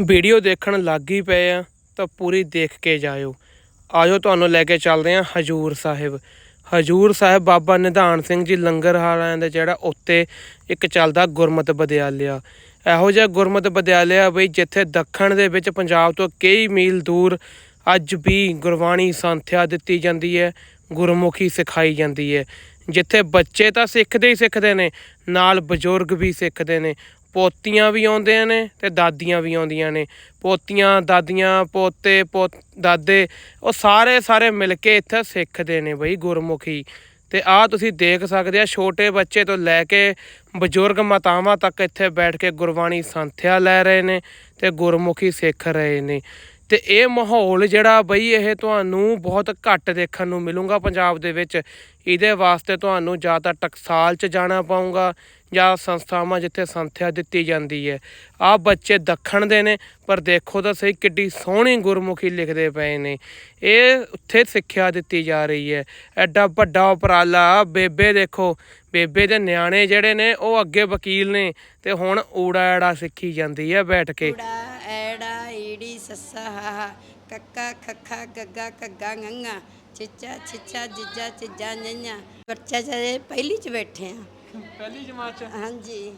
Video ਦੇਖਣ ਲੱਗ ਹੀ ਪਏ ਆ, ਤਾਂ ਪੂਰੀ ਦੇਖ ਕੇ ਜਾਇਓ। ਆਜੋ ਤੁਹਾਨੂੰ ਲੈ ਕੇ ਚੱਲਦੇ ਆ ਹਜੂਰ ਸਾਹਿਬ। ਹਜੂਰ ਸਾਹਿਬ ਬਾਬਾ ਨਿਧਾਨ ਸਿੰਘ ਜੀ ਲੰਗਰ ਹਾਲਾਂ ਦੇ ਜਿਹੜਾ ਉੱਤੇ ਇੱਕ ਚੱਲਦਾ ਗੁਰਮਤਿ ਵਿਦਿਆਲਿਆ। ਇਹੋ ਜਿਹਾ ਗੁਰਮਤਿ ਵਿਦਿਆਲਿਆ ਬਈ ਜਿੱਥੇ ਦੱਖਣ ਦੇ ਵਿੱਚ ਪੰਜਾਬ ਤੋਂ ਕਈ ਮੀਲ ਦੂਰ ਅੱਜ ਵੀ ਗੁਰਬਾਣੀ ਸੰਥਿਆ ਦਿੱਤੀ ਜਾਂਦੀ ਹੈ, ਗੁਰਮੁਖੀ ਸਿਖਾਈ ਜਾਂਦੀ ਹੈ। ਜਿੱਥੇ ਬੱਚੇ ਤਾਂ ਸਿੱਖਦੇ ਹੀ ਸਿੱਖਦੇ ਨੇ, ਨਾਲ ਬਜ਼ੁਰਗ ਵੀ ਸਿੱਖਦੇ ਨੇ। ਪੋਤੀਆਂ ਵੀ ਆਉਂਦੀਆਂ ਨੇ ਤੇ ਦਾਦੀਆਂ ਵੀ ਆਉਂਦੀਆਂ ਨੇ। ਪੋਤੀਆਂ, ਦਾਦੀਆਂ, ਪੋਤੇ ਪੋਤ ਦਾਦੇ, ਉਹ ਸਾਰੇ ਸਾਰੇ ਮਿਲ ਕੇ ਇੱਥੇ ਸਿੱਖਦੇ ਨੇ ਬਈ ਗੁਰਮੁਖੀ। ਤੇ ਆ ਤੁਸੀਂ ਦੇਖ ਸਕਦੇ ਆ, ਛੋਟੇ ਬੱਚੇ ਤੋਂ ਲੈ ਕੇ ਬਜ਼ੁਰਗ ਮਾਤਾਵਾਂ ਤੱਕ ਇੱਥੇ ਬੈਠ ਕੇ ਗੁਰਬਾਣੀ ਸੰਥਿਆ ਲੈ ਰਹੇ ਨੇ ਤੇ ਗੁਰਮੁਖੀ ਸਿੱਖ ਰਹੇ ਨੇ। ਤੇ ਇਹ ਮਾਹੌਲ ਜਿਹੜਾ ਬਈ ਇਹ ਤੁਹਾਨੂੰ ਬਹੁਤ ਘੱਟ ਦੇਖਣ ਨੂੰ ਮਿਲੂਗਾ ਪੰਜਾਬ ਦੇ ਵਿੱਚ। ਇਹਦੇ ਵਾਸਤੇ ਤੁਹਾਨੂੰ ਜਾਂ ਤਾਂ ਟਕਸਾਲ 'ਚ ਜਾਣਾ ਪਊਗਾ ਜਾਂ ਸੰਸਥਾਵਾਂ ਜਿੱਥੇ ਸੰਥਿਆ ਦਿੱਤੀ ਜਾਂਦੀ ਹੈ। ਆ ਬੱਚੇ ਦੱਖਣ ਦੇ ਨੇ, ਪਰ ਦੇਖੋ ਤਾਂ ਸਹੀ ਕਿੱਡੀ ਸੋਹਣੀ ਗੁਰਮੁਖੀ ਲਿਖਦੇ ਪਏ ਨੇ। ਇਹ ਉੱਥੇ ਸਿੱਖਿਆ ਦਿੱਤੀ ਜਾ ਰਹੀ ਹੈ। ਐਡਾ ਵੱਡਾ ਉਪਰਾਲਾ, ਬੇਬੇ ਦੇਖੋ, ਬੇਬੇ ਦੇ ਨਿਆਣੇ ਜਿਹੜੇ ਨੇ, ਉਹ ਅੱਗੇ ਵਕੀਲ ਨੇ ਤੇ ਹੁਣ ਊੜਾ ਐੜਾ ਸਿੱਖੀ ਜਾਂਦੀ ਹੈ ਬੈਠ ਕੇ। ਊੜਾ ਐੜਾ ਈੜੀ ਸੱਸਾ ਹਾ ਕੱਕਾ ਖੱਖਾ, ਗੱਗਾ ਕੱਗਾ ਗੰਗਾ ਚਿੱਚਾ ਛਿੱਚਾ, ਜਿੱਜਾ ਚਿੱਜਾ ਨਈਆਂ ਬੱਚਾ ਜਿਹੜੇ ਪਹਿਲੀ ਚ ਬੈਠੇ ਆ। ਪਹਿਲੀ ਜਮਾਤ ਚ? ਹਾਂਜੀ।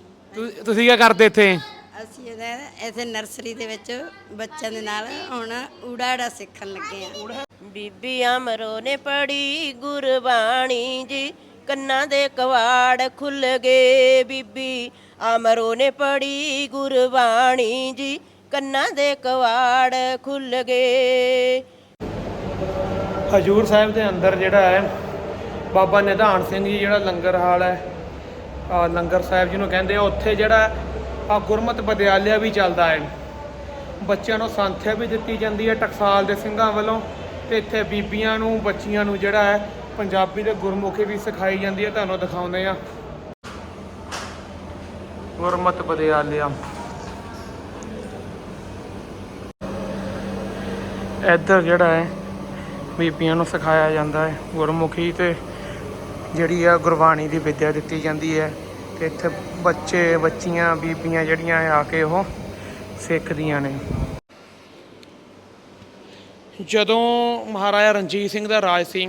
ਤੁਸੀਂ ਕੀ ਕਰਦੇ ਇੱਥੇ? ਅਸੀਂ ਇਹਦਾ ਇਥੇ ਨਰਸਰੀ ਦੇ ਵਿੱਚ ਬੱਚਿਆਂ ਦੇ ਨਾਲ ਹੁਣ ਊੜਾ ਐੜਾ ਸਿੱਖਣ ਲੱਗੇ ਆ ਬੀਬੀ ਅਮਰੋ ਨੇ ਪੜੀ ਗੁਰਬਾਣੀ ਜੀ ਕੰਨਾਂ ਦੇ ਕਵਾੜ ਖੁੱਲ ਗਏ ਬੀਬੀ। ਅਮਰੋ ਨੇ ਪੜੀ ਗੁਰਬਾਣੀ ਜੀ ਕੰਨਾਂ ਦੇ ਕਵਾੜ ਖੁੱਲ ਗਏ। ਹਜੂਰ ਸਾਹਿਬ ਦੇ ਅੰਦਰ ਜਿਹੜਾ ਹੈ ਬਾਬਾ ਨਿਧਾਨ ਸਿੰਘ ਜੀ ਜਿਹੜਾ ਲੰਗਰ ਹਾਲ ਹੈ ਲੰਗਰ ਸਾਹਿਬ ਜਿਹਨੂੰ ਕਹਿੰਦੇ ਆ, ਉੱਥੇ ਜਿਹੜਾ ਆ ਗੁਰਮਤਿ ਵਿਦਿਆਲਿਆ ਵੀ ਚੱਲਦਾ ਹੈ। ਬੱਚਿਆਂ ਨੂੰ ਸੰਥਿਆ ਵੀ ਦਿੱਤੀ ਜਾਂਦੀ ਹੈ ਟਕਸਾਲ ਦੇ ਸਿੰਘਾਂ ਵੱਲੋਂ ਤੇ ਇੱਥੇ ਬੀਬੀਆਂ ਨੂੰ, ਬੱਚੀਆਂ ਨੂੰ ਜਿਹੜਾ ਹੈ ਪੰਜਾਬੀ ਦੇ ਗੁਰਮੁਖੀ ਵੀ ਸਿਖਾਈ ਜਾਂਦੀ ਹੈ। ਤੁਹਾਨੂੰ ਦਿਖਾਉਂਦੇ ਆ ਗੁਰਮਤਿ ਵਿਦਿਆਲਿਆ ਇੱਧਰ ਜਿਹੜਾ ਹੈ ਬੀਬੀਆਂ ਨੂੰ ਸਿਖਾਇਆ ਜਾਂਦਾ ਹੈ ਗੁਰਮੁਖੀ ਤੇ ਜਿਹੜੀ ਆ ਗੁਰਬਾਣੀ ਦੀ ਵਿੱਦਿਆ ਦਿੱਤੀ ਜਾਂਦੀ ਹੈ ਤੇ ਇੱਥੇ ਬੱਚੇ, ਬੱਚੀਆਂ, ਬੀਬੀਆਂ ਜਿਹੜੀਆਂ ਆ ਕੇ ਉਹ ਸਿੱਖਦੀਆਂ ਨੇ। ਜਦੋਂ ਮਹਾਰਾਜਾ ਰਣਜੀਤ ਸਿੰਘ ਦਾ ਰਾਜ ਸੀ,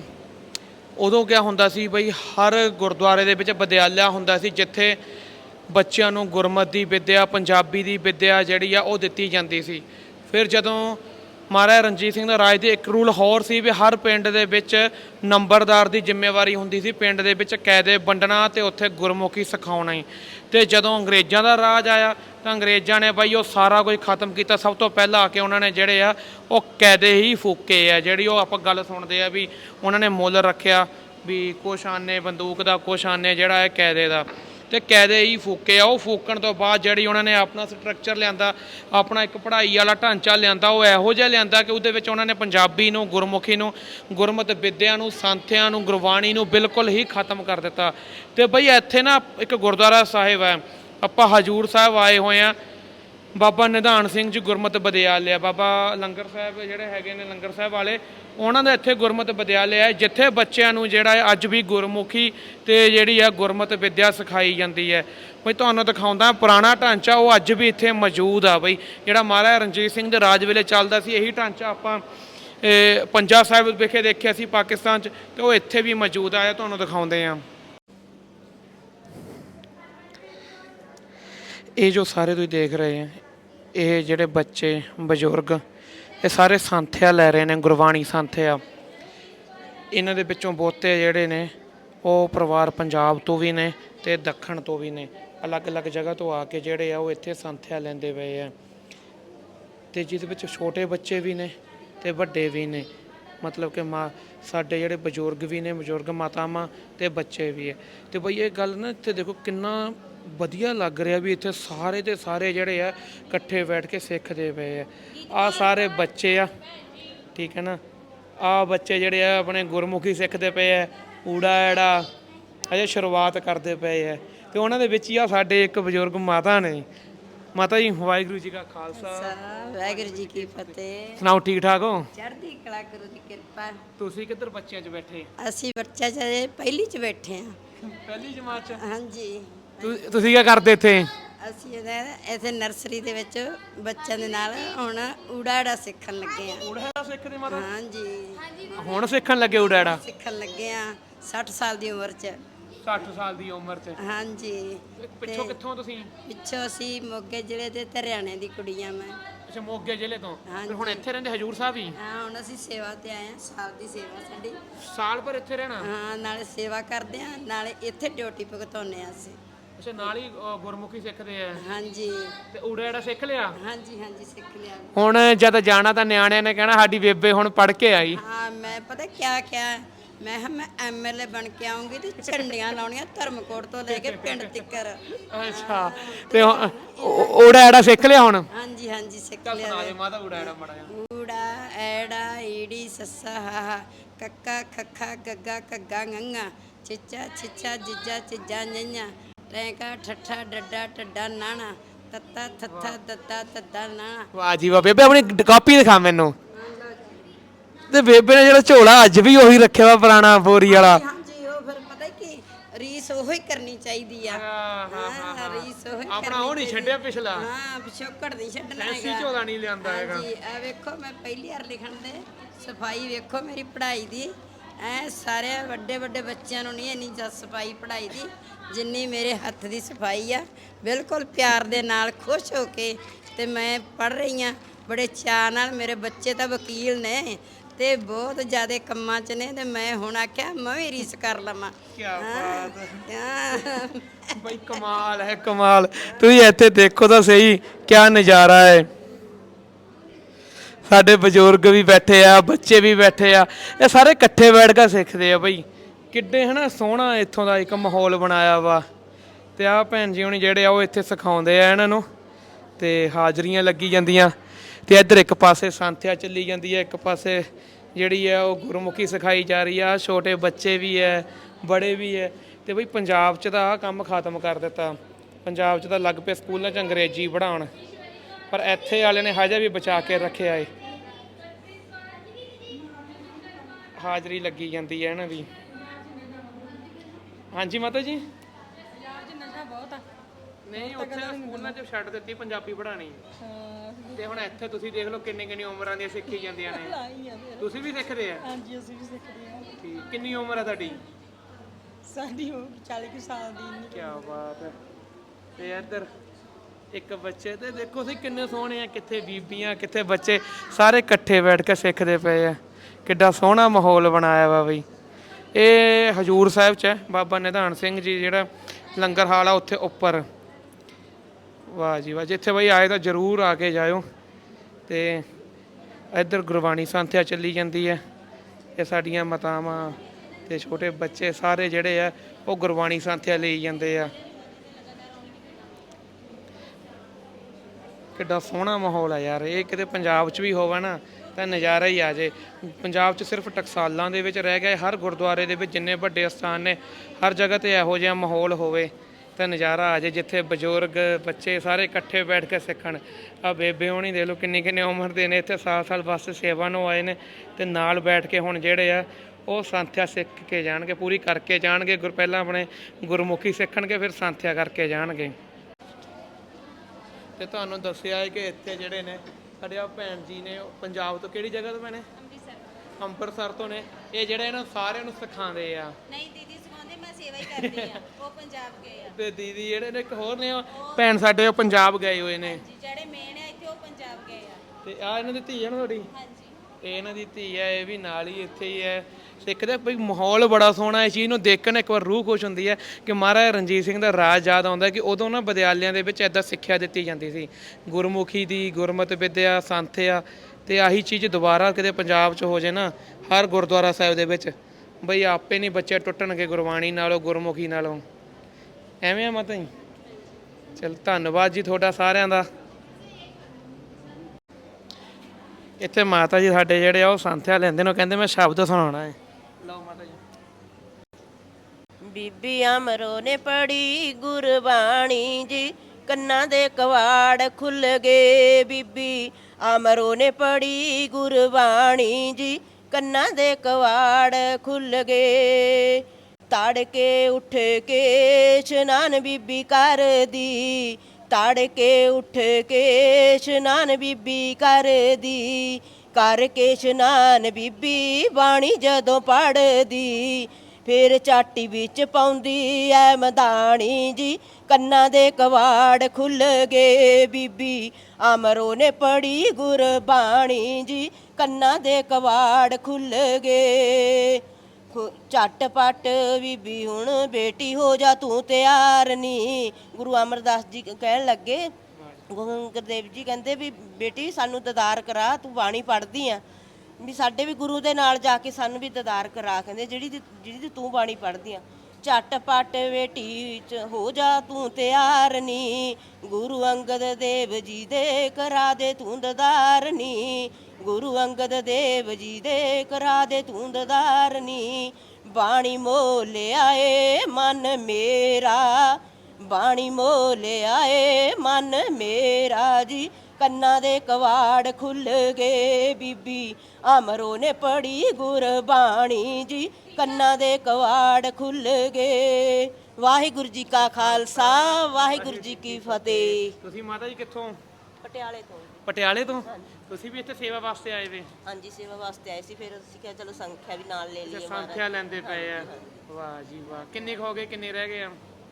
ਉਦੋਂ ਕਿਆ ਹੁੰਦਾ ਸੀ ਬਈ ਹਰ ਗੁਰਦੁਆਰੇ ਦੇ ਵਿੱਚ ਵਿਦਿਆਲਿਆ ਹੁੰਦਾ ਸੀ, ਜਿੱਥੇ ਬੱਚਿਆਂ ਨੂੰ ਗੁਰਮਤ ਦੀ ਵਿੱਦਿਆ, ਪੰਜਾਬੀ ਦੀ ਵਿੱਦਿਆ ਜਿਹੜੀ ਆ ਉਹ ਦਿੱਤੀ ਜਾਂਦੀ ਸੀ। ਫਿਰ ਜਦੋਂ ਮਹਾਰਾਜਾ ਰਣਜੀਤ ਸਿੰਘ ਦਾ ਰਾਜ ਦੇ ਇੱਕ ਰੂਲ ਹੋਰ ਸੀ ਵੀ ਹਰ ਪਿੰਡ ਦੇ ਵਿੱਚ ਨੰਬਰਦਾਰ ਦੀ ਜ਼ਿੰਮੇਵਾਰੀ ਹੁੰਦੀ ਸੀ, ਪਿੰਡ ਦੇ ਵਿੱਚ ਕਾਇਦੇ ਵੰਡਣਾ ਤੇ ਉੱਥੇ ਗੁਰਮੁਖੀ ਸਿਖਾਉਣਾ ਹੀ। ਤੇ ਜਦੋਂ ਅੰਗਰੇਜ਼ਾਂ ਦਾ ਰਾਜ ਆਇਆ, ਤਾਂ ਅੰਗਰੇਜ਼ਾਂ ਨੇ ਬਾਈ ਉਹ ਸਾਰਾ ਕੁਝ ਖਤਮ ਕੀਤਾ। ਸਭ ਤੋਂ ਪਹਿਲਾਂ ਆ ਕੇ ਉਹਨਾਂ ਨੇ ਜਿਹੜੇ ਆ, ਉਹ ਕਾਇਦੇ ਹੀ ਫੂਕੇ ਆ। ਜਿਹੜੀ ਉਹ ਆਪਾਂ ਗੱਲ ਸੁਣਦੇ ਆ ਵੀ ਉਹਨਾਂ ਨੇ ਮੁੱਲ ਰੱਖਿਆ ਵੀ ਕੁਛ ਆਨੇ ਬੰਦੂਕ ਦਾ, ਕੁਛ ਆਨੇ ਜਿਹੜਾ ਹੈ ਕਾਇਦੇ ਦਾ। ਤੇ ਕਾਇਦੇ ਹੀ ਫੂਕੇ ਆ। ਉਹ ਫੂਕਣ ਤੋਂ ਬਾਅਦ ਜਿਹੜੀ ਉਹਨਾਂ ਨੇ ਆਪਣਾ ਸਟਰਕਚਰ ਲਿਆਂਦਾ, ਆਪਣਾ ਇੱਕ ਪੜ੍ਹਾਈ ਵਾਲਾ ਢਾਂਚਾ ਲਿਆਂਦਾ, ਉਹ ਇਹੋ ਜਿਹਾ ਲਿਆਂਦਾ ਕਿ ਉਹਦੇ ਵਿੱਚ ਉਹਨਾਂ ਨੇ ਪੰਜਾਬੀ ਨੂੰ, ਗੁਰਮੁਖੀ ਨੂੰ, ਗੁਰਮਤਿ ਵਿਦਿਆ ਨੂੰ, ਸੰਥਿਆਂ ਨੂੰ, ਗੁਰਬਾਣੀ ਨੂੰ ਬਿਲਕੁਲ ਹੀ ਖਤਮ ਕਰ ਦਿੱਤਾ। ਤੇ ਬਈ ਇੱਥੇ ਨਾ ਇੱਕ ਗੁਰਦੁਆਰਾ ਸਾਹਿਬ ਹੈ। ਆਪਾਂ ਹਜੂਰ ਸਾਹਿਬ ਆਏ ਹੋਏ ਆ ਬਾਬਾ ਨਿਧਾਨ ਸਿੰਘ ਜੀ ਗੁਰਮਤਿ ਵਿਦਿਆਲਿਆ ਬਾਬਾ ਲੰਗਰ ਸਾਹਿਬ ਜਿਹੜੇ ਹੈਗੇ ਨੇ ਲੰਗਰ ਸਾਹਿਬ ਵਾਲੇ ਉਹਨਾਂ ਦਾ ਇੱਥੇ ਗੁਰਮਤਿ ਵਿਦਿਆਲਿਆ ਹੈ ਜਿੱਥੇ ਬੱਚਿਆਂ ਨੂੰ ਜਿਹੜਾ ਹੈ ਅੱਜ ਵੀ ਗੁਰਮੁਖੀ ਤੇ ਜਿਹੜੀ ਹੈ ਗੁਰਮਤਿ ਵਿਦਿਆ ਸਿਖਾਈ ਜਾਂਦੀ ਹੈ। ਬਈ ਤੁਹਾਨੂੰ ਦਿਖਾਉਂਦਾ ਪੁਰਾਣਾ ਢਾਂਚਾ ਉਹ ਅੱਜ ਵੀ ਇੱਥੇ ਮੌਜੂਦ ਆ ਬਈ। ਜਿਹੜਾ ਮਹਾਰਾਜਾ ਰਣਜੀਤ ਸਿੰਘ ਦੇ ਰਾਜ ਵੇਲੇ ਚੱਲਦਾ ਸੀ ਇਹੀ ਢਾਂਚਾ ਆਪਾਂ ਇਹ, ਪੰਜਾ ਸਾਹਿਬ ਵਿਖੇ ਦੇਖਿਆ ਸੀ ਪਾਕਿਸਤਾਨ 'ਚ ਤੇ ਉਹ ਇੱਥੇ ਵੀ ਮੌਜੂਦ ਆ ਤੁਹਾਨੂੰ ਦਿਖਾਉਂਦੇ ਆ ਇਹ ਜੋ ਸਾਰੇ ਤੁਸੀਂ ਦੇਖ ਰਹੇ ਆ, ਇਹ ਜਿਹੜੇ ਬੱਚੇ, ਬਜ਼ੁਰਗ, ਇਹ ਸਾਰੇ ਸੰਥਿਆ ਲੈ ਰਹੇ ਨੇ, ਗੁਰਬਾਣੀ ਸੰਥਿਆ। ਇਹਨਾਂ ਦੇ ਵਿੱਚੋਂ ਬਹੁਤੇ ਜਿਹੜੇ ਨੇ, ਉਹ ਪਰਿਵਾਰ ਪੰਜਾਬ ਤੋਂ ਵੀ ਨੇ ਤੇ ਦੱਖਣ ਤੋਂ ਵੀ ਨੇ। ਅਲੱਗ-ਅਲੱਗ ਜਗ੍ਹਾ ਤੋਂ ਆ ਕੇ ਜਿਹੜੇ ਆ, ਉਹ ਇੱਥੇ ਸੰਥਿਆ ਲੈਂਦੇ ਪਏ ਆ। ਤੇ ਜਿਹਦੇ ਵਿੱਚ ਛੋਟੇ ਬੱਚੇ ਵੀ ਨੇ ਤੇ ਵੱਡੇ ਵੀ ਨੇ। ਮਤਲਬ ਕਿ ਮਾ, ਸਾਡੇ ਜਿਹੜੇ ਬਜ਼ੁਰਗ ਵੀ ਨੇ, ਬਜ਼ੁਰਗ ਮਾਤਾਵਾਂ ਤੇ ਬੱਚੇ ਵੀ ਹੈ ਤੇ ਬਈ ਇਹ ਗੱਲ ਨਾ, ਇੱਥੇ ਦੇਖੋ ਕਿੰਨਾ ਵਧੀਆ ਲੱਗ ਰਿਹਾ ਵੀ ਇੱਥੇ ਸਾਰੇ ਦੇ ਸਾਰੇ ਜਿਹੜੇ ਆ ਇਕੱਠੇ ਬੈਠ ਕੇ ਸਿੱਖਦੇ ਪਏ ਆ। ਆ ਸਾਰੇ ਬੱਚੇ ਆ ਠੀਕ ਹੈ ਨਾ? ਆ ਬੱਚੇ ਜਿਹੜੇ ਆ ਆਪਣੇ ਗੁਰਮੁਖੀ ਸਿੱਖਦੇ ਪਏ ਆ ਊੜਾ ਐੜਾ ਅਜੇ ਸ਼ੁਰੂਆਤ ਕਰਦੇ ਪਏ ਆ। ਤੇ ਉਹਨਾਂ ਦੇ ਵਿੱਚ ਹੀ ਆ ਸਾਡੇ ਇੱਕ ਬਜ਼ੁਰਗ ਮਾਤਾ ਨੇ। ਮਾਤਾ ਜੀ ਵਾਹਿਗੁਰੂ ਜੀ ਕਾ ਖਾਲਸਾ। ਵਾਹਿਗੁਰੂ ਜੀ ਕੀ ਫਤਿਹ। ਸੁਣਾਓ ਠੀਕ ਠਾਕ ਹੋ? ਚੜ੍ਹਦੀ ਕਲਾ ਗੁਰੂ ਦੀ ਕਿਰਪਾ। ਤੁਸੀਂ ਕਿੱਧਰ ਬੱਚਿਆਂ 'ਚ ਬੈਠੇ? ਅਸੀਂ ਬੱਚਾ ਜਿਹੜੇ ਪਹਿਲੀ ਚ ਬੈਠੇ ਆ ਪਹਿਲੀ ਜਮਾਤ 'ਚ? ਹਾਂਜੀ। ਤੁਸੀਂ ਕੀ ਕਰਦੇ ਇੱਥੇ? ਅਸੀਂ ਇਹਦਾ ਇਥੇ ਨਰਸਰੀ ਦੇ ਵਿੱਚ ਬੱਚਿਆਂ ਦੇ ਨਾਲ ਹੁਣ ਊੜਾੜਾ ਸਿੱਖਣ ਲੱਗੇ ਆ ਉੜਾੜਾ ਸਿੱਖਦੇ ਮਾਤਾ ਹਾਂਜੀ। ਹੁਣ ਸਿੱਖਣ ਲੱਗੇ ਉੜਾੜਾ ਸਿੱਖਣ ਲੱਗੇ ਆ 60 ਸਾਲ ਦੀ ਉਮਰ 'ਚ। 60 ਸਾਲ ਦੀ ਉਮਰ 'ਚ। ਹਾਂਜੀ। ਪਿੱਛੋਂ ਕਿੱਥੋਂ ਤੁਸੀਂ? ਪਿੱਛੋਂ ਅਸੀਂ ਮੋਗੇ ਜ਼ਿਲ੍ਹੇ ਦੇ ਧਰਿਆਣੇ ਦੀ ਕੁੜੀਆਂ ਮੈਂ ਅੱਛਾ ਮੋਗੇ ਜ਼ਿਲ੍ਹੇ ਤੋਂ। ਫਿਰ। ਹੁਣ ਇੱਥੇ ਰਹਿੰਦੇ ਹਜੂਰ ਸਾਹਿਬ ਹੀ? ਹਾਂ ਹੁਣ ਅਸੀਂ ਸੇਵਾ ਤੇ ਆਏ ਆ ਸਾਲ ਦੀ ਸੇਵਾ ਸਾਡੀ। ਸਾਲ ਭਰ ਇੱਥੇ ਰਹਿਣਾ? ਹਾਂ ਨਾਲੇ ਸੇਵਾ ਕਰਦੇ ਆ ਨਾਲੇ ਇੱਥੇ ਡਿਊਟੀ ਭੁਗਤਾਉਂਦੇ ਆ ਅਸੀਂ। ਅੱਛਾ ਨਾਲ ਹੀ ਅ, ਗੁਰਮੁਖੀ ਸਿੱਖਦੇ ਆ। ਹਾਂਜੀ। ਤੇ ਉੜਾੜਾ ਸਿੱਖ ਲਿਆ? ਹਾਂਜੀ ਹਾਂਜੀ ਸਿੱਖ ਲਿਆ। ਹੁਣ ਜਦ ਜਾਣਾ ਤਾਂ ਨਿਆਣਿਆਂ ਨੇ ਕਹਿਣਾ ਸਾਡੀ ਬੇਬੇ ਹੁਣ ਪੜ ਕੇ ਆਈ। ਹਾਂ ਮੈਂ ਪਤਾ ਕਿਆ ਕਿਆ? ਮੈਂ ਕਿਹਾ ਮੈਂ ਐਮਐਲਏ ਬਣ ਕੇ ਆਉਂਗੀ ਤੇ ਝੰਡੀਆਂ ਲਾਉਣੀਆਂ ਧਰਮਕੋਟ ਤੋਂ ਲੈ ਕੇ ਪਿੰਡ ਤੱਕਰ। ਅੱਛਾ। ਤੇ ਹੁਣ ਉੜਾੜਾ ਸਿੱਖ ਲਿਆ ਹੁਣ? ਹਾਂਜੀ ਹਾਂਜੀ ਸਿੱਖ ਲਿਆ। ਸੁਣਾ ਦੇ ਮਾਤਾ ਉੜਾੜਾ ਮੜਾ ਊੜਾ ਐੜਾ ਈੜੀ ਸੱਸਾ ਹਾਹਾ ਕੱਕਾ ਖੱਖਾ ਗੱਗਾ ਕੱਗਾ ngੰਗਾ ਚਿੱਚਾ ਛਿੱਚਾ ਜਿੱਜਾ ਚਿੱਜਾ ਨਈਆਂ ਟੈਂਕਾ ਠੱਠਾ ਡੱਡਾ ਟੱਡਾ ਨਾਣਾ ਤੱਤਾ ਥੱਥਾ ਦੱਦਾ ਤੱਦਾ ਨਾਣਾ। ਵਾਹ ਜੀ ਵਾਹ ਬੇਬੇ ਆਪਣੀ ਕਾਪੀ ਦਿਖਾ ਮੈਨੂੰ। ਤੇ ਬੇਬੇ ਨੇ ਜਿਹੜਾ ਝੋਲਾ ਅੱਜ ਵੀ ਉਹੀ ਰੱਖਿਆ ਵਾ ਪੁਰਾਣਾ ਬੋਰੀ ਵਾਲਾ। ਹਾਂਜੀ ਉਹ ਫਿਰ ਪਤਾ ਕੀ ਰੀਸ ਉਹੀ ਕਰਨੀ ਚਾਹੀਦੀ ਆ। ਹਾਂ ਰੀਸ ਉਹੀ ਆਪਣਾ ਉਹ ਨਹੀਂ ਛੱਡਿਆ ਪਿਛਲਾ। ਹਾਂ ਪਿਛੋਕੜ ਨਹੀਂ ਛੱਡਣਾ ਐਸੀ ਹੈਗਾ। ਝੋਲਾ ਨਹੀਂ ਲਿਆਂਦਾ ਹੈਗਾ। ਹਾਂਜੀ ਆ ਵੇਖੋ ਮੈਂ ਪਹਿਲੀ ਵਾਰ ਲਿਖਣ ਦੇ। ਸਫ਼ਾਈ ਵੇਖੋ ਮੇਰੀ ਪੜ੍ਹਾਈ ਦੀ। ਐ ਸਾਰੇ ਵੱਡੇ ਵੱਡੇ ਬੱਚਿਆਂ ਨੂੰ ਨਹੀਂ ਇੰਨੀ ਜ਼ਿਆਦਾ ਸਫ਼ਾਈ ਪੜ੍ਹਾਈ ਦੀ ਜਿੰਨੀ ਮੇਰੇ ਹੱਥ ਦੀ ਸਫ਼ਾਈ ਆ। ਬਿਲਕੁਲ ਪਿਆਰ ਦੇ ਨਾਲ ਖੁਸ਼ ਹੋ ਕੇ ਤੇ ਮੈਂ ਪੜ੍ਹ ਰਹੀ ਆ। ਬੜੇ ਚਾਅ ਨਾਲ ਮੇਰੇ ਬੱਚੇ ਤਾਂ ਵਕੀਲ ਨੇ ਤੇ ਬਹੁਤ ਜ਼ਿਆਦਾ ਕੰਮਾਂ 'ਚ ਨੇ ਤੇ ਮੈਂ ਹੁਣ ਆਖਿਆ ਮੈਂ ਵੀ ਰੀਸ ਕਰ ਲਵਾਂ। ਕੀ ਬਾਤ ਹਾਂ। ਬਈ ਕਮਾਲ ਹੈ ਕਮਾਲ। ਤੁਸੀਂ ਇੱਥੇ ਦੇਖੋ ਤਾਂ ਸਹੀ ਕਿਆ ਨਜ਼ਾਰਾ ਹੈ। ਸਾਡੇ ਬਜ਼ੁਰਗ ਵੀ ਬੈਠੇ ਆ, ਬੱਚੇ ਵੀ ਬੈਠੇ ਆ, ਇਹ ਸਾਰੇ ਇਕੱਠੇ ਬੈਠ ਕੇ ਸਿੱਖਦੇ ਆ ਬਈ। ਕਿੱਡੇ ਹਨਾ ਸੋਹਣਾ ਇੱਥੋਂ ਦਾ ਇੱਕ ਮਾਹੌਲ ਬਣਾਇਆ ਵਾ। ਤੇ ਆ ਭੈਣ ਜੀ ਹੁਣੀ ਜਿਹੜੇ ਆ ਉਹ ਇੱਥੇ ਸਿਖਾਉਂਦੇ ਆ ਇਹਨਾਂ ਨੂੰ, ਤੇ ਹਾਜ਼ਰੀਆਂ ਲੱਗੀ ਜਾਂਦੀਆਂ। ਤੇ ਇੱਧਰ ਇੱਕ ਪਾਸੇ ਸੰਥਿਆ ਚੱਲੀ ਜਾਂਦੀ ਹੈ, ਇੱਕ ਪਾਸੇ ਜਿਹੜੀ ਹੈ ਉਹ ਗੁਰਮੁਖੀ ਸਿਖਾਈ ਜਾ ਰਹੀ ਆ। ਛੋਟੇ ਬੱਚੇ ਵੀ ਹੈ, ਬੜੇ ਵੀ ਹੈ। ਤੇ ਬਈ ਪੰਜਾਬ 'ਚ ਤਾਂ ਆਹ ਕੰਮ ਖਤਮ ਕਰ ਦਿੱਤਾ। ਪੰਜਾਬ 'ਚ ਤਾਂ ਲੱਗ ਪਏ ਸਕੂਲਾਂ 'ਚ ਅੰਗਰੇਜ਼ੀ ਪੜ੍ਹਾਉਣ। ਪਰ ਇੱਥੇ ਵਾਲੇ ਨੇ ਹਜੇ ਵੀ ਬਚਾ ਕੇ ਰੱਖਿਆ ਏ ਹਾਜ਼ਰੀ ਲੱਗੀ ਜਾਂਦੀ ਹੈ ਇਹਨਾਂ ਦੀ। ਹਾਂਜੀ ਮਾਤਾ ਜੀ? ਨਹੀਂ ਉੱਥੇ ਸਕੂਲਾਂ 'ਚ ਛੱਡ ਦਿੱਤੀ ਪੰਜਾਬੀ ਪੜ੍ਹਾਣੀ ਤੇ ਹੁਣ ਇੱਥੇ ਤੁਸੀਂ ਦੇਖ ਲਓ ਕਿੰਨੇ ਕਿੰਨੀ ਉਮਰਾਂ ਦੀਆਂ ਸਿੱਖੀ ਜਾਂਦੀਆਂ ਨੇ। ਤੁਸੀਂ ਵੀ ਸਿੱਖਦੇ ਆ? ਹਾਂਜੀ ਅਸੀਂ ਵੀ ਸਿੱਖਦੇ ਹਾਂ ਠੀਕ ਕਿੰਨੀ ਉਮਰ ਹੈ ਤੁਹਾਡੀ? ਸਾਡੀ ਉਮਰ 40 ਕੁ ਸਾਲ ਦੀ ਨਹੀਂ ਕੀ ਬਾਤ ਹੈ। ਤੇ ਇੱਧਰ ਇੱਕ ਬੱਚੇ ਤੇ ਦੇਖੋ ਸੀ ਕਿੰਨੇ ਸੋਹਣੇ ਆ, ਕਿੱਥੇ ਬੀਬੀਆਂ, ਕਿੱਥੇ ਬੱਚੇ, ਸਾਰੇ ਇਕੱਠੇ ਬੈਠ ਕੇ ਸਿੱਖਦੇ ਪਏ ਆ। ਕਿੱਡਾ ਸੋਹਣਾ ਮਾਹੌਲ ਬਣਾਇਆ ਵਾ ਬਈ। ਇਹ ਹਜੂਰ ਸਾਹਿਬ ਚ ਹੈ, ਬਾਬਾ ਨਿਧਾਨ ਸਿੰਘ ਜੀ ਜਿਹੜਾ ਲੰਗਰ ਹਾਲ ਆ ਉੱਥੇ ਉੱਪਰ। ਵਾਹ ਜੀ ਵਾਹ, ਜਿੱਥੇ ਬਈ ਆਏ ਤਾਂ ਜਰੂਰ ਆ ਕੇ ਜਾਇਓ। ਤੇ ਇੱਧਰ ਗੁਰਬਾਣੀ ਸੰਥਿਆ ਚੱਲੀ ਜਾਂਦੀ ਹੈ। ਇਹ ਸਾਡੀਆਂ ਮਾਤਾਵਾਂ ਤੇ ਛੋਟੇ ਬੱਚੇ ਸਾਰੇ ਜਿਹੜੇ ਆ, ਉਹ ਗੁਰਬਾਣੀ ਸੰਥਿਆ ਲਈ ਜਾਂਦੇ ਆ। ਕਿੱਡਾ ਸੋਹਣਾ ਮਾਹੌਲ ਆ ਯਾਰ, ਇਹ ਕਿਤੇ ਪੰਜਾਬ 'ਚ ਵੀ ਹੋਵੇ ਨਾ, ਤਾਂ ਨਜ਼ਾਰਾ ਹੀ ਆ ਜੇ। ਪੰਜਾਬ 'ਚ ਸਿਰਫ ਟਕਸਾਲਾਂ ਦੇ ਵਿੱਚ ਰਹਿ ਗਏ ਹਰ ਗੁਰਦੁਆਰੇ ਦੇ ਵਿੱਚ ਜਿੰਨੇ ਵੱਡੇ ਸਥਾਨ ਨੇ, ਹਰ ਜਗ੍ਹਾ ਤੇ ਇਹੋ ਜਿਹਾ ਮਾਹੌਲ ਹੋਵੇ, ਤਾਂ ਨਜ਼ਾਰਾ ਆ ਜੇ, ਜਿੱਥੇ ਬਜ਼ੁਰਗ ਬੱਚੇ ਸਾਰੇ ਇਕੱਠੇ ਬੈਠ ਕੇ ਸਿੱਖਣ। ਆ ਬੇਬੇ ਹੋਣੀ ਦੇ ਲੋ ਕਿੰਨੀ ਕਿੰਨੀ ਉਮਰ ਦੇ ਨੇ, ਇੱਥੇ ਸਾਲ ਸਾਲ ਵਾਸਤੇ ਸੇਵਾ ਨੂੰ ਆਏ ਨੇ, ਤੇ ਨਾਲ ਬੈਠ ਕੇ ਹੁਣ ਜਿਹੜੇ ਆ, ਉਹ ਸੰਥਿਆ ਸਿੱਖ ਕੇ ਜਾਣਗੇ, ਪੂਰੀ ਕਰਕੇ ਜਾਣਗੇ, ਗੁਰ ਪਹਿਲਾਂ ਆਪਣੇ ਗੁਰਮੁਖੀ ਸਿੱਖਣਗੇ, ਫਿਰ ਸੰਥਿਆ ਕਰਕੇ ਜਾਣਗੇ। ਤੇ ਤੁਹਾਨੂੰ ਦੱਸਿਆ ਹੈ ਕਿ ਇੱਥੇ ਜਿਹੜੇ ਨੇ ਸਾਡੇ ਆ ਭੈਣ ਜੀ ਨੇ ਉਹ ਪੰਜਾਬ ਤੋਂ ਕਿਹੜੀ ਜਗ੍ਹਾ ਤੋਂ ਮੈਨੇ ਅੰਮ੍ਰਿਤਸਰ ਅੰਮ੍ਰਿਤਸਰ ਤੋਂ ਨੇ। ਇਹ ਜਿਹੜੇ ਇਹਨਾਂ ਸਾਰਿਆਂ ਨੂੰ ਸਿਖਾਉਂਦੇ ਆ। ਨਹੀਂ ਦੀਦੀ ਸਿਖਾਉਂਦੇ ਮੈਂ ਸੇਵਾ ਹੀ ਕਰਦੀ ਆ। ਉਹ ਪੰਜਾਬ ਗਏ ਆ। ਤੇ ਦੀਦੀ ਜਿਹੜੇ ਨੇ ਇੱਕ ਹੋਰ ਨੇ ਉਹ ਭੈਣ ਸਾਡੇ ਉਹ ਪੰਜਾਬ ਗਏ ਹੋਏ ਨੇ। ਜੀ ਜਿਹੜੇ ਮੇਨ ਆ ਇੱਥੇ ਉਹ ਪੰਜਾਬ ਗਏ ਆ। ਤੇ ਆ ਇਹਨਾਂ ਦੀ ਧੀ ਹੈ ਨਾ ਤੁਹਾਡੀ? ਹਾਂਜੀ। ਤੇ ਇਹਨਾਂ ਦੀ ਧੀ ਹੈ, ਇਹ ਵੀ ਨਾਲ ਹੀ ਇੱਥੇ ਹੀ ਹੈ। ਸਿੱਖਦੇ ਬਈ ਮਾਹੌਲ ਬੜਾ ਸੋਹਣਾ ਇਸ ਚੀਜ਼ ਨੂੰ ਦੇਖਣ ਇੱਕ ਵਾਰ ਰੂਹ ਖੁਸ਼ ਹੁੰਦੀ ਹੈ ਕਿ ਮਹਾਰਾਜਾ ਰਣਜੀਤ ਸਿੰਘ ਦਾ ਰਾਜ ਯਾਦ ਆਉਂਦਾ ਕਿ ਉਦੋਂ ਨਾ ਵਿਦਿਆਲਿਆਂ ਦੇ ਵਿੱਚ ਐਦਾਂ ਸਿੱਖਿਆ ਦਿੱਤੀ ਜਾਂਦੀ ਸੀ। ਗੁਰਮੁਖੀ ਦੀ ਗੁਰਮਤਿ ਵਿਦਿਆ ਆ ਤੇ ਆਹੀ ਚੀਜ਼ ਦੁਬਾਰਾ ਕਿਤੇ ਪੰਜਾਬ 'ਚ ਹੋ ਜੇ ਨਾ, ਹਰ ਗੁਰਦੁਆਰਾ ਸਾਹਿਬ ਦੇ ਵਿੱਚ, ਬਈ ਆਪੇ ਨਹੀਂ ਬੱਚੇ ਟੁੱਟਣਗੇ ਗੁਰਬਾਣੀ ਨਾਲੋਂ, ਗੁਰਮੁਖੀ ਨਾਲੋਂ। ਐਵੇਂ ਆ ਮਾਤਾ ਜੀ? ਚਲ ਧੰਨਵਾਦ ਜੀ ਤੁਹਾਡਾ ਸਾਰਿਆਂ ਦਾ। ਇੱਥੇ ਮਾਤਾ ਜੀ ਸਾਡੇ ਜਿਹੜੇ ਆ, ਉਹ ਸੰਥਿਆ ਲੈਂਦੇ ਨੇ, ਉਹ ਕਹਿੰਦੇ ਮੈਂ ਸ਼ਬਦ ਸੁਣਾਉਣਾ ਹੈ ਲਓ ਮਾਤਾ ਜੀ। ਬੀਬੀ ਅਮਰੋ ਨੇ ਪੜੀ ਗੁਰਬਾਣੀ ਜੀ, ਕੰਨਾਂ ਦੇ ਕਵਾੜ ਖੁੱਲ ਗਏ ਬੀਬੀ। ਅਮਰੋ ਨੇ ਪੜੀ ਗੁਰਬਾਣੀ ਜੀ, ਕੰਨਾਂ ਦੇ ਕਵਾੜ ਖੁੱਲ ਗਏ। ਤੜਕੇ ਉੱਠ ਕੇ ਇਸ਼ਨਾਨ ਬੀਬੀ ਕਰਦੀ ਤੜਕੇ ਉੱਠ ਕੇ ਇਸ਼ਨਾਨ ਬੀਬੀ ਕਰਦੀ, ਕਰਕੇ ਇਸ਼ਨਾਨ ਬੀਬੀ ਬਾਣੀ ਜਦੋਂ ਪੜਦੀ ਫਿਰ ਚਾਟੀ ਵਿੱਚ ਪਾਉਂਦੀ ਐ ਮਦਾਣੀ ਜੀ, ਕੰਨਾਂ ਦੇ ਕਵਾੜ ਖੁੱਲ ਗਏ ਬੀਬੀ, ਅਮਰੋ ਨੇ ਪੜੀ ਗੁਰਬਾਣੀ ਜੀ, ਕੰਨਾਂ ਦੇ ਕਵਾੜ ਖੁੱਲ ਗਏ। ਝੱਟ-ਪੱਟ ਬੀਬੀ ਹੁਣ ਬੇਟੀ ਹੋ ਜਾ, ਤੂੰ ਤਿਆਰ ਨੀ ਗੁਰੂ ਅਮਰਦਾਸ ਜੀ ਕਹਿਣ ਲੱਗੇ, ਗੁਰੂ ਗੁਰਦੇਵ ਜੀ ਕਹਿੰਦੇ ਵੀ, ਬੇਟੀ ਸਾਨੂੰ ਦਦਾਰ ਕਰਾ, ਤੂੰ ਬਾਣੀ ਪੜ੍ਹਦੀ ਆ। ਵੀ ਸਾਡੇ ਵੀ ਗੁਰੂ ਦੇ ਨਾਲ ਜਾ ਕੇ ਸਾਨੂੰ ਵੀ ਦਦਾਰ ਕਰਾ, ਕਹਿੰਦੇ, ਜਿਹੜੀ ਜਿਹੜੀ ਤੂੰ ਬਾਣੀ ਪੜ੍ਹਦੀ ਆ। ਝੱਟ-ਪੱਟ ਬੇਟੀ ਚ ਹੋ ਜਾ, ਤੂੰ ਤਿਆਰ ਨੀ ਗੁਰੂ ਅੰਗਦ ਦੇਵ ਜੀ ਦੇ ਕਰਾ ਦੇ, ਤੂੰ ਦਦਾਰ ਨੀ ਗੁਰੂ ਅੰਗਦ ਦੇਵ ਜੀ ਦੇ ਕਰਾ ਦੇ ਤੂੰ ਦਦਾਰ ਨੀ। ਬਾਣੀ ਮੋਲ ਆਏ ਮਨ ਮੇਰਾ। ਬਾਣੀ ਮੋਲ ਆਏ ਮਨ ਮੇਰਾ ਜੀ। ਕੰਨਾਂ ਦੇ ਕਵਾੜ ਖੁੱਲ ਗਏ ਬੀਬੀ। ਅਮਰੋ ਨੇ ਪੜੀ ਗੁਰਬਾਣੀ ਜੀ। ਕੰਨਾਂ ਦੇ ਕਵਾੜ ਖੁੱਲ ਗਏ। ਵਾਹਿਗੁਰੂ ਜੀ ਕਾ ਖਾਲਸਾ ਵਾਹਿਗੁਰੂ ਜੀ ਕੀ ਫਤਿਹ। ਤੁਸੀਂ ਮਾਤਾ ਜੀ ਕਿੱਥੋਂ? ਪਟਿਆਲੇ ਤੋਂ। ਪਟਿਆਲੇ ਤੋਂ? ਤੁਸੀਂ ਵੀ ਇੱਥੇ ਸੇਵਾ ਵਾਸਤੇ ਆਏ ਵੇ? ਹਾਂਜੀ ਸੇਵਾ ਵਾਸਤੇ ਆਏ ਸੀ। ਫਿਰ ਅਸੀਂ ਕਿਹਾ ਚਲੋ ਸੰਖਿਆ ਵੀ ਨਾਲ ਲੈ ਲਈਏ ਸੰਖਿਆ ਲੈਂਦੇ ਪਏ ਆ। ਵਾਹ ਜੀ ਵਾਹ। ਕਿੰਨੇ ਕੁ ਹੋ ਗਏ ਕਿੰਨੇ ਰਹਿ ਗਏ ਆ?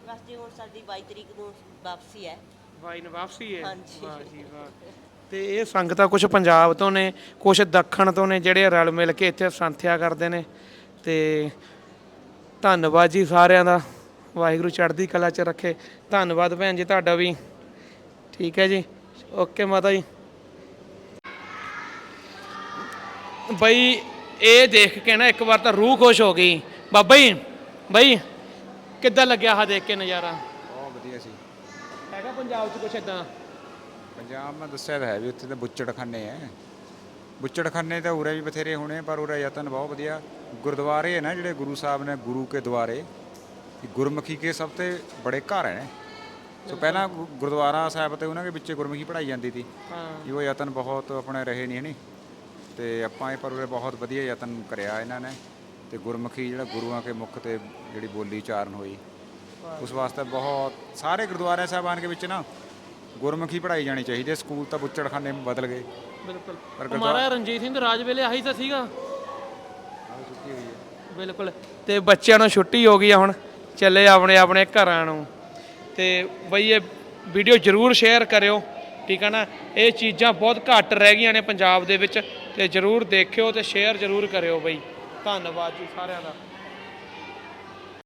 ਬਸ ਜੀ ਹੁਣ ਸਾਡੀ 22 ਤਰੀਕ ਨੂੰ ਵਾਪਸੀ ਹੈ। ਵਾਈ ਨੂੰ ਵਾਪਸੀ ਹੈ? ਹਾਂਜੀ। ਵਾਹ ਜੀ ਵਾਹ। ਤੇ ਇਹ ਸੰਗਤਾਂ ਕੁਝ ਪੰਜਾਬ ਤੋਂ ਨੇ ਕੁਝ ਦੱਖਣ ਤੋਂ ਨੇ ਜਿਹੜੇ ਰਲ ਮਿਲ ਕੇ ਇੱਥੇ ਸੰਥਿਆ ਕਰਦੇ ਨੇ। ਤੇ ਧੰਨਵਾਦ ਜੀ ਸਾਰਿਆਂ ਦਾ। ਵਾਹਿਗੁਰੂ ਚੜ੍ਹਦੀ ਕਲਾ 'ਚ ਰੱਖੇ। ਧੰਨਵਾਦ ਭੈਣ ਜੀ ਤੁਹਾਡਾ ਵੀ। ਠੀਕ ਹੈ ਜੀ। ਓਕੇ ਮਾਤਾ ਜੀ। ਬਈ ਇਹ ਦੇਖ ਕੇ ਨਾ ਇੱਕ ਵਾਰ ਤਾਂ ਰੂਹ ਖੁਸ਼ ਹੋ ਗਈ। ਬਾਬਾ ਜੀ ਬਈ ਕਿੱਦਾਂ ਲੱਗਿਆ ਆਹ ਦੇਖ ਕੇ ਨਜ਼ਾਰਾ? ਬਹੁਤ ਵਧੀਆ ਸੀ। ਹੈਗਾ ਪੰਜਾਬ 'ਚ ਕੁਛ ਇਦਾਂ ਪੰਜਾਬ ਮੈਂ ਦੱਸਿਆ ਤਾਂ ਹੈ ਵੀ ਉੱਥੇ ਤਾਂ ਬੁੱਚੜਖਾਨੇ ਐ। ਬੁੱਚੜਖਾਨੇ ਤਾਂ ਉਰੇ ਵੀ ਬਥੇਰੇ ਹੋਣੇ ਪਰ ਉਰੇ ਯਤਨ ਬਹੁਤ ਵਧੀਆ। ਗੁਰਦੁਆਰੇ ਹੈ ਨਾ ਜਿਹੜੇ ਗੁਰੂ ਸਾਹਿਬ ਨੇ ਗੁਰੂ ਕੇ ਦੁਆਰੇ ਗੁਰਮੁਖੀ ਕੇ ਸਭ ਤੋਂ ਬੜੇ ਘਰ ਹੈ ਸੋ ਪਹਿਲਾਂ ਗੁਰਦੁਆਰਾ ਸਾਹਿਬ ਤੇ ਉਹਨਾਂ ਦੇ ਵਿੱਚ ਗੁਰਮੁਖੀ ਪੜ੍ਹਾਈ ਜਾਂਦੀ ਸੀ ਹਾਂ। ਇਹ ਯਤਨ ਬਹੁਤ ਆਪਣੇ ਰਹੇ ਨਹੀਂ ਹਨੀ ਤੇ ਆਪਾਂ ਇਹ ਪਰ ਬਹੁਤ ਵਧੀਆ ਯਤਨ ਕਰਿਆ ਇਹਨਾਂ ਨੇ ਤੇ ਗੁਰਮੁਖੀ ਜਿਹੜਾ ਗੁਰੂਆਂ ਕੇ ਮੁਖ ਤੇ ਜਿਹੜੀ ਬੋਲੀ ਉਚਾਰਨ ਹੋਈ। ਉਸ ਵਾਸਤੇ ਬਹੁਤ ਸਾਰੇ ਗੁਰਦੁਆਰੇ ਸਾਹਿਬਾਨ ਦੇ ਵਿੱਚ ਨਾ ਗੁਰਮੁਖੀ ਪੜ੍ਹਾਈ ਜਾਣੀ ਚਾਹੀਦੀ ਹੈ। ਸਕੂਲ ਤਾਂ ਬੁੱਚੜਖਾਨੇ ਬਦਲ ਗਏ। ਬਿਲਕੁਲ। ਮਹਾਰਾਜਾ ਰਣਜੀਤ ਸਿੰਘ ਰਾਜ ਵੇਲੇ ਆਹੀ ਤਾਂ ਸੀਗਾ। ਬਿਲਕੁਲ। ਤੇ ਬੱਚਿਆਂ ਨੂੰ ਛੁੱਟੀ ਹੋ ਗਈ ਆ ਹੁਣ। ਚੱਲੇ ਆਪਣੇ ਆਪਣੇ ਘਰਾਂ ਨੂੰ। ਤੇ ਬਈ ਇਹ ਵੀਡੀਓ ਜਰੂਰ ਸ਼ੇਅਰ ਕਰਿਓ। ਠੀਕ ਹੈ ਨਾ? ਇਹ ਚੀਜ਼ਾਂ ਬਹੁਤ ਘੱਟ ਰਹਿ ਗਈਆਂ ਨੇ ਪੰਜਾਬ ਦੇ ਵਿੱਚ। ਤੇ ਜਰੂਰ ਦੇਖਿਓ ਤੇ ਸ਼ੇਅਰ ਜਰੂਰ ਕਰਿਓ ਬਈ। ਧੰਨਵਾਦ ਜੀ ਸਾਰਿਆਂ ਦਾ।